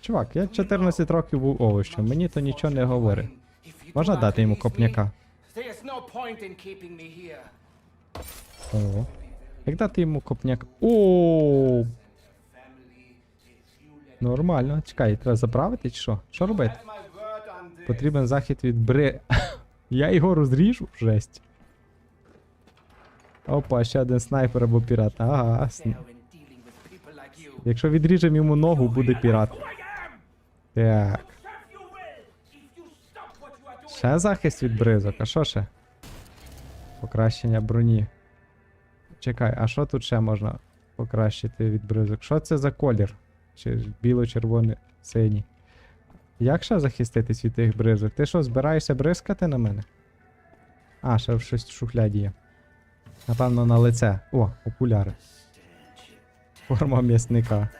Чувак, я 14 років був овощем, мені то нічого не говорить. Можна дати йому копняка? О. Як дати йому копняк? О. Нормально. Чекай, треба заправити чи що? Що робити? Потрібен захід від бри. Я його розріжу? Жесть. Опа, ще один снайпер або пірат. Ага. сн- Якщо відріжемо йому ногу, буде пірат. Так. Ще захист від бризок, а що ще? Покращення броні. Чекай, а що тут ще можна покращити від бризок? Що це за колір? Чи біло-червоний синій? Як ще захиститись від тих бризок? Ти що, збираєшся бризкати на мене? А, ще щось в шухляді є. Напевно, на лице. О, окуляри. Форма м'ясника.